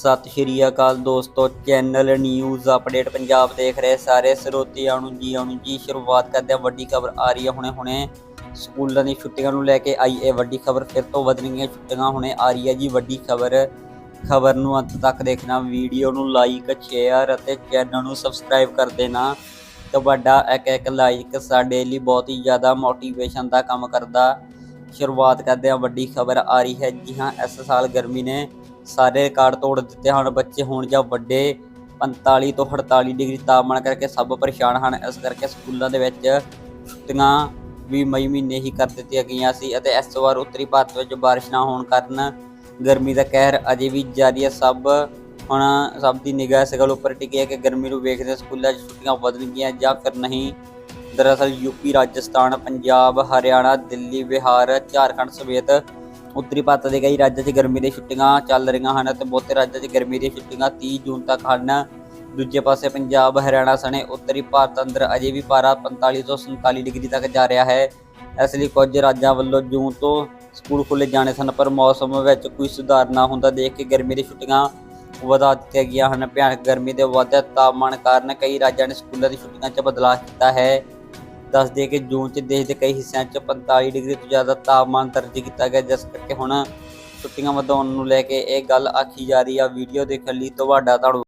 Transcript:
ਸਤਿ ਸ਼੍ਰੀ ਅਕਾਲ ਦੋਸਤੋ, channel news update Punjab ਦੇਖ ਰਹੇ ਸਾਰੇ ਸਰੋਤਿਆਂ ਨੂੰ ਜੀ, ਆਉਣ ਜੀ। ਸ਼ੁਰੂਆਤ ਕਰਦੇ ਹਾਂ, ਵੱਡੀ ਖਬਰ ਆ ਰਹੀ ਹੈ ਹੁਣੇ ਹੁਣੇ। ਸਕੂਲਾਂ ਦੀ ਛੁੱਟੀਆਂ ਨੂੰ ਲੈ ਕੇ ਆਈ ਇਹ ਵੱਡੀ ਖਬਰ, ਫਿਰ ਤੋਂ ਵਧਣਗੀਆਂ ਛੁੱਟੀਆਂ ਹੁਣੇ ਆ ਰਹੀ ਹੈ ਜੀ ਵੱਡੀ ਖਬਰ। ਖਬਰ ਨੂੰ ਅੰਤ ਤੱਕ ਦੇਖਣਾ, ਵੀਡੀਓ ਨੂੰ ਲਾਈਕ ਸ਼ੇਅਰ ਅਤੇ ਚੈਨਲ ਨੂੰ ਸਬਸਕ੍ਰਾਈਬ ਕਰ ਦੇਣਾ। ਤੁਹਾਡਾ ਇੱਕ ਇੱਕ ਲਾਈਕ ਸਾਡੇ ਲਈ ਬਹੁਤ ਹੀ ਜ਼ਿਆਦਾ ਮੋਟੀਵੇਸ਼ਨ ਦਾ ਕੰਮ ਕਰਦਾ। ਸ਼ੁਰੂਆਤ ਕਰਦੇ ਹਾਂ, ਵੱਡੀ ਖਬਰ ਆ ਰਹੀ ਹੈ ਜੀ ਹਾਂ, ਇਸ ਸਾਲ ਗਰਮੀ ਨੇ ਸਾਰੇ ਰਿਕਾਰਡ ਤੋੜ ਦਿੱਤੇ ਹਨ। ਬੱਚੇ ਹੋਣ ਜਾਂ ਵੱਡੇ 45 ਤੋਂ 48 ਡਿਗਰੀ ਤਾਪਮਾਨ ਕਰਕੇ ਸਭ ਪਰੇਸ਼ਾਨ ਹਨ। ਇਸ ਕਰਕੇ ਸਕੂਲਾਂ ਦੇ ਵਿੱਚ ਛੁੱਟੀਆਂ ਵੀ ਮਈ ਮਹੀਨੇ ਹੀ ਕਰ ਦਿੱਤੀਆਂ ਗਈਆਂ ਸੀ ਅਤੇ ਇਸ ਵਾਰ ਉੱਤਰੀ ਭਾਰਤ ਵਿੱਚ ਬਾਰਿਸ਼ ਨਾ ਹੋਣ ਕਾਰਨ ਗਰਮੀ ਦਾ ਕਹਿਰ ਅਜੇ ਵੀ ਜਾਰੀ ਹੈ। ਸਭ ਹੁਣ ਸਭ ਦੀ ਨਿਗਾਹ ਇਸ ਗੱਲ ਉੱਪਰ ਟਿਕੀ ਹੈ ਕਿ ਗਰਮੀ ਨੂੰ ਵੇਖਦੇ ਸਕੂਲਾਂ 'ਚ ਛੁੱਟੀਆਂ ਵਧਣਗੀਆਂ ਜਾਂ ਫਿਰ ਨਹੀਂ। ਦਰਅਸਲ ਯੂਪੀ ਰਾਜਸਥਾਨ, ਪੰਜਾਬ, ਹਰਿਆਣਾ, ਦਿੱਲੀ, ਬਿਹਾਰ, ਝਾਰਖੰਡ ਸਮੇਤ ਉੱਤਰੀ ਭਾਰਤ ਦੇ ਕਈ ਰਾਜਾਂ 'ਚ ਗਰਮੀ ਦੀਆਂ ਛੁੱਟੀਆਂ ਚੱਲ ਰਹੀਆਂ ਹਨ ਅਤੇ ਬਹੁਤੇ ਰਾਜਾਂ 'ਚ ਗਰਮੀ ਦੀਆਂ ਛੁੱਟੀਆਂ 30 ਜੂਨ ਤੱਕ ਹਨ। ਦੂਜੇ ਪਾਸੇ ਪੰਜਾਬ, ਹਰਿਆਣਾ ਸਣੇ ਉੱਤਰੀ ਭਾਰਤ ਅੰਦਰ ਅਜੇ ਵੀ ਪਾਰਾ 45 ਤੋਂ 47 ਡਿਗਰੀ ਤੱਕ ਜਾ ਰਿਹਾ ਹੈ। ਇਸ ਲਈ ਕੁਝ ਰਾਜਾਂ ਵੱਲੋਂ ਜੂਨ ਤੋਂ ਸਕੂਲ ਖੁੱਲ੍ਹੇ ਜਾਣੇ ਸਨ, ਪਰ ਮੌਸਮ ਵਿੱਚ ਕੋਈ ਸੁਧਾਰ ਨਾ ਹੁੰਦਾ ਦੇਖ ਕੇ ਗਰਮੀ ਦੀਆਂ ਛੁੱਟੀਆਂ ਵਧਾ ਦਿੱਤੀਆਂ ਗਈਆਂ ਹਨ। ਭਿਆਨਕ ਗਰਮੀ ਦੇ ਵਧਦੇ ਤਾਪਮਾਨ ਕਾਰਨ ਕਈ ਰਾਜਾਂ ਨੇ ਸਕੂਲਾਂ ਦੀ ਛੁੱਟੀਆਂ 'ਚ ਬਦਲਾਅ ਕੀਤਾ ਹੈ। ਦੱਸ ਦਈਏ ਕਿ ਜੂਨ 'ਚ ਦੇਸ਼ ਦੇ ਕਈ ਹਿੱਸਿਆਂ 'ਚ 45 ਡਿਗਰੀ ਤੋਂ ਜ਼ਿਆਦਾ ਤਾਪਮਾਨ ਦਰਜ ਕੀਤਾ ਗਿਆ, ਜਿਸ ਕਰਕੇ ਹੁਣ ਛੁੱਟੀਆਂ ਵਧਾਉਣ ਨੂੰ ਲੈ ਕੇ ਇਹ ਗੱਲ ਆਖੀ ਜਾ ਰਹੀ ਆ। ਵੀਡੀਓ ਦੇਖਣ ਲਈ ਤੁਹਾਡਾ ਧੰਨਵਾਦ।